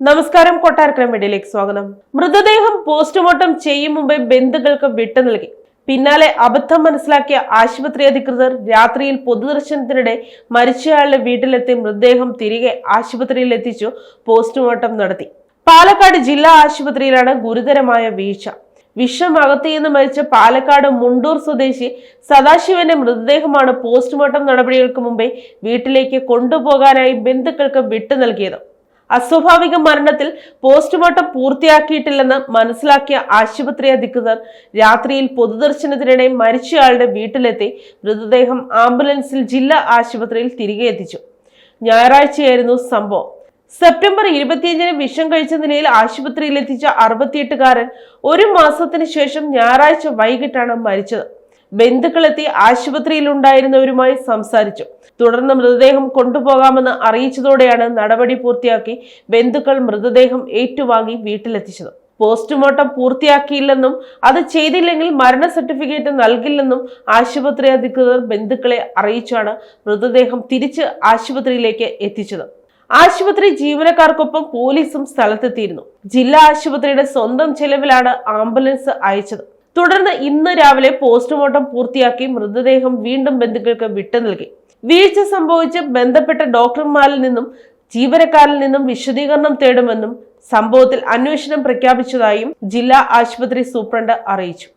നമസ്കാരം കൊട്ടാരക്കര മീഡിയയിലേക്ക് സ്വാഗതം. മൃതദേഹം പോസ്റ്റ്മോർട്ടം ചെയ്യും മുമ്പേ ബന്ധുക്കൾക്ക് വിട്ടു നൽകി. പിന്നാലെ അബദ്ധം മനസ്സിലാക്കിയ ആശുപത്രി അധികൃതർ രാത്രിയിൽ പൊതുദർശനത്തിനിടെ മരിച്ചയാളുടെ വീട്ടിലെത്തി മൃതദേഹം തിരികെ ആശുപത്രിയിൽ എത്തിച്ചു പോസ്റ്റ്മോർട്ടം നടത്തി. പാലക്കാട് ജില്ലാ ആശുപത്രിയിലാണ് ഗുരുതരമായ വീഴ്ച. വിഷം അകത്തിയെന്ന് മരിച്ച പാലക്കാട് മുണ്ടൂർ സ്വദേശി സദാശിവന്റെ മൃതദേഹമാണ് പോസ്റ്റ്മോർട്ടം നടപടികൾക്ക് മുമ്പേ വീട്ടിലേക്ക് കൊണ്ടുപോകാനായി ബന്ധുക്കൾക്ക് വിട്ടു നൽകിയത്. അസ്വാഭാവിക മരണത്തിൽ പോസ്റ്റ്മോർട്ടം പൂർത്തിയാക്കിയിട്ടില്ലെന്ന് മനസ്സിലാക്കിയ ആശുപത്രി അധികൃതർ രാത്രിയിൽ പൊതുദർശനത്തിനിടെ മരിച്ചയാളുടെ വീട്ടിലെത്തി മൃതദേഹം ആംബുലൻസിൽ ജില്ലാ ആശുപത്രിയിൽ തിരികെ എത്തിച്ചു. ഞായറാഴ്ചയായിരുന്നു സംഭവം. സെപ്റ്റംബർ ഇരുപത്തിയഞ്ചിന് വിഷം കഴിച്ച നിലയിൽ ആശുപത്രിയിൽ എത്തിച്ച അറുപത്തിയെട്ടുകാരൻ ഒരു മാസത്തിന് ശേഷം ഞായറാഴ്ച വൈകിട്ടാണ് മരിച്ചത്. ബന്ധുക്കളെത്തി ആശുപത്രിയിൽ ഉണ്ടായിരുന്നവരുമായി സംസാരിച്ചു. തുടർന്ന് മൃതദേഹം കൊണ്ടുപോകാമെന്ന് അറിയിച്ചതോടെയാണ് നടപടി പൂർത്തിയാക്കി ബന്ധുക്കൾ മൃതദേഹം ഏറ്റുവാങ്ങി വീട്ടിലെത്തിച്ചത്. പോസ്റ്റ്മോർട്ടം പൂർത്തിയാക്കിയില്ലെന്നും അത് ചെയ്തില്ലെങ്കിൽ മരണ സർട്ടിഫിക്കറ്റ് നൽകില്ലെന്നും ആശുപത്രി അധികൃതർ ബന്ധുക്കളെ അറിയിച്ചാണ് മൃതദേഹം തിരിച്ച് ആശുപത്രിയിലേക്ക് എത്തിച്ചത്. ആശുപത്രി ജീവനക്കാർക്കൊപ്പം പോലീസും സ്ഥലത്തെത്തിയിരുന്നു. ജില്ലാ ആശുപത്രിയുടെ സ്വന്തം ചെലവിലാണ് ആംബുലൻസ് അയച്ചത്. തുടർന്ന് ഇന്ന് രാവിലെ പോസ്റ്റ്മോർട്ടം പൂർത്തിയാക്കി മൃതദേഹം വീണ്ടും ബന്ധുക്കൾക്ക് വിട്ടു നൽകി. വീഴ്ച സംഭവിച്ച് ബന്ധപ്പെട്ട ഡോക്ടർമാരിൽ നിന്നും ജീവനക്കാരിൽ നിന്നും വിശദീകരണം തേടുമെന്നും സംഭവത്തിൽ അന്വേഷണം പ്രഖ്യാപിച്ചതായും ജില്ലാ ആശുപത്രി സൂപ്രണ്ട് അറിയിച്ചു.